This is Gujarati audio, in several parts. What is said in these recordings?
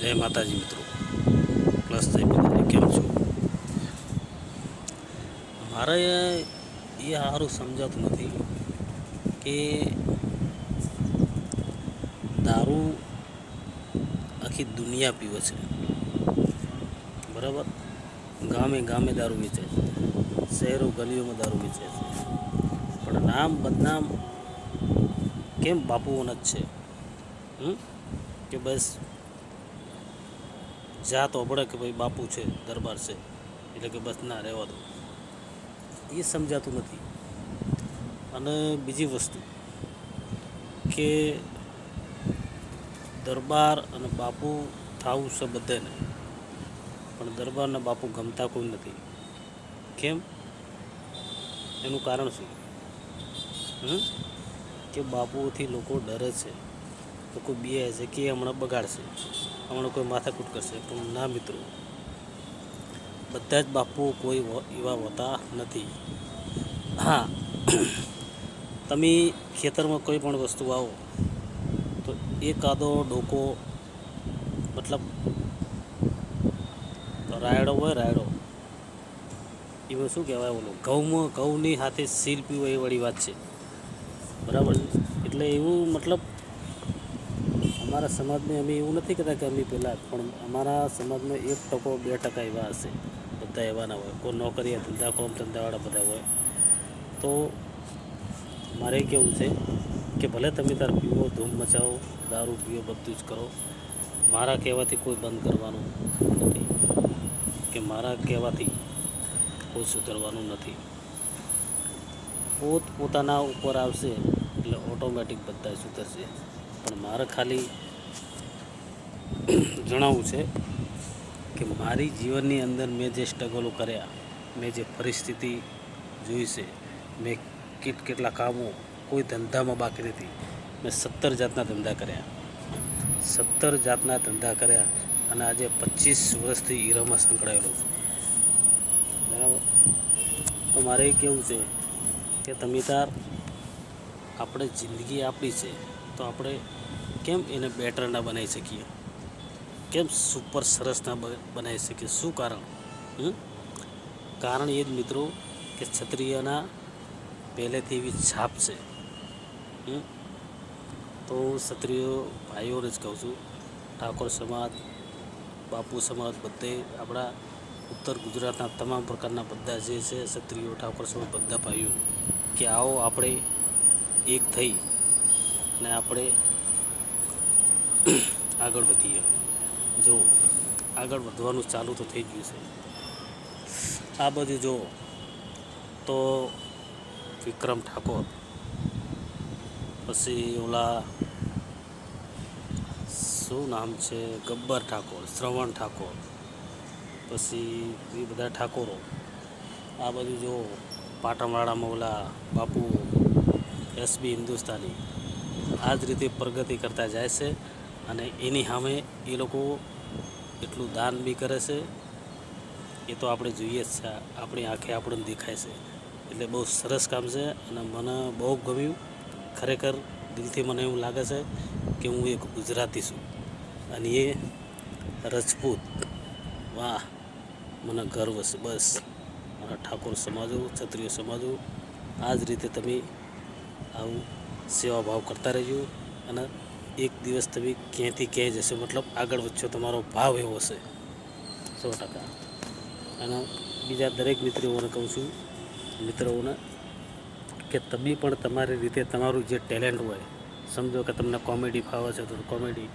જય માતાજી મિત્રો. પ્લસ જય માતાજી, કેમ છો? મારે એ સારું સમજાતું નથી કે દારૂ આખી દુનિયા પીવે છે. બરાબર? ગામે ગામે દારૂ વેચે છે. શહેરો ગલીઓમાં દારૂ વેચે છે. પણ નામ બદનામ કેમ બાપુઓના જ છે? કે બસ જા તો પડે કે ભાઈ બાપુ છે, દરબાર છે, એટલે કે બસ ના રહેવા દો. એ સમજાતું નથી. અને બીજી વસ્તુ કે દરબાર અને બાપુ થવું છે બધાને, પણ દરબારને બાપુ ગમતા કોઈ નથી. કેમ? એનું કારણ શું? કે બાપુઓથી લોકો ડરે છે. લોકો બીએ છે કે હમણાં બગાડશે. હમણાં કોઈ માથાકૂટ કરશે. પણ ના મિત્રો, બધા જ બાપુ કોઈ એવા હોતા નથી. હા, તમે ખેતરમાં કોઈ પણ વસ્તુ આવો તો એકાદો ડોકો, મતલબ રાયડો હોય રાયડો. એમાં શું કહેવાય ઓલું? ઘઉંમાં ઘઉંની સાથે સીલ પીવો એ વળી વાત છે. બરાબર? એટલે એવું મતલબ અમારા સમાજને અમે એવું નથી કહેતા કે અમે પહેલાં પણ અમારા સમાજમાં એક ટકો બે ટકા એવા હશે. બધા એવા ના હોય. કોઈ નોકરી ધંધા કોમ ધંધાવાળા બધા હોય. તો મારે કેવું છે કે ભલે તમે તાર પીવો, ધૂમ મચાવો, દારૂ પીવો, બધું જ કરો, મારા કહેવાથી કોઈ બંધ કરવાનું નથી. કે મારા કહેવાથી કોઈ સુધરવાનું નથી. પોત પોતાના ઉપર આવશે એટલે ઓટોમેટિક બધા સુધરશે. પણ મારે ખાલી જણાવવું છે કે મારી જીવનની અંદર મેં જે સ્ટ્રગલો કર્યા, મેં જે પરિસ્થિતિ જોઈ છે, મેં કેટ કેટલા કામો કોઈ ધંધામાં બાકી નથી. મેં સત્તર જાતના ધંધા કર્યા. સત્તર જાતના ધંધા કર્યા અને આજે પચીસ વર્ષથી હીરામાં સંકળાયેલો છું. બરાબર? તો મારે એ કહેવું છે કે તમે તાર, આપણે જિંદગી આપણી છે. તો આપણે કેમ એને બેટર ના બનાવી શકીએ? કેમ સુપર સરસ ના બનાવી શકીએ? શું કારણ? કારણ એ જ મિત્રો કે ક્ષત્રિયના પહેલેથી એવી છાપ છે. તો તો ક્ષત્રિયો ભાઈઓને જ કહું છું, ઠાકોર સમાજ, બાપુ સમાજ બધે આપણા ઉત્તર ગુજરાતના તમામ પ્રકારના બધા જે છે ક્ષત્રિયો, ઠાકોર સમાજ બધા ભાઈઓ કે આવો આપણે એક થઈ અને આપણે આગળ વધીએ. જો આગળ વધવાનું ચાલુ તો થઈ ગયું છે. આ બધું જો તો વિક્રમ ઠાકોર, પછી ઓલા શું નામ છે? ગબ્બર ઠાકોર, શ્રવણ ઠાકોર, પછી એ બધા ઠાકોરો. આ બધું જો પાટણવાડામાં ઓલા બાપુ એસબી હિન્દુસ્તાની આ જ રીતે પ્રગતિ કરતા જાય છે અને એની સામે એ લોકો એટલું દાન બી કરે છે. એ તો આપણે જોઈએ જ છે. આપણી આંખે આપણને દેખાય છે. એટલે બહુ સરસ કામ છે અને મને બહુ ગમ્યું. ખરેખર દિલથી મને એવું લાગે છે કે હું એક ગુજરાતી છું. અને એ રજપૂત, વાહ, મને ગર્વ છે. બસ, મારા ઠાકોર સમાજો, ક્ષત્રિય સમાજો, આ જ રીતે તમે આવું સેવા ભાવ કરતા રહેજો અને એક દિવસ તમે ક્યાંથી ક્યાંય જશો, મતલબ આગળ વધશો, તમારો ભાવ એવો હશે. સો ટકા. અને બીજા દરેક મિત્રોને કહું છું, મિત્રોને, કે તમે પણ તમારી રીતે તમારું જે ટેલેન્ટ હોય, સમજો કે તમને કોમેડી ફાવે છે, તો કોમેડી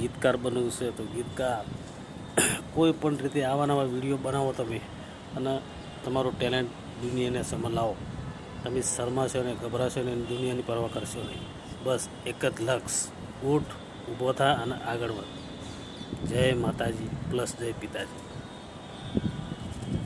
ગીતકાર બનવું છે, તો ગીતકાર, કોઈ પણ રીતે આવા નવા વીડિયો બનાવો તમે અને તમારું ટેલેન્ટ દુનિયાને સમજ લાવો. તમે શરમાશો નહીં ગભરાશો નહીં દુનિયાની પરવા કરશો નહીં. બસ એક જ લક્ષ. ઊઠ ઊભો થા અને આગળ વધ. જય માતાજી, પ્લસ જય પિતાજી.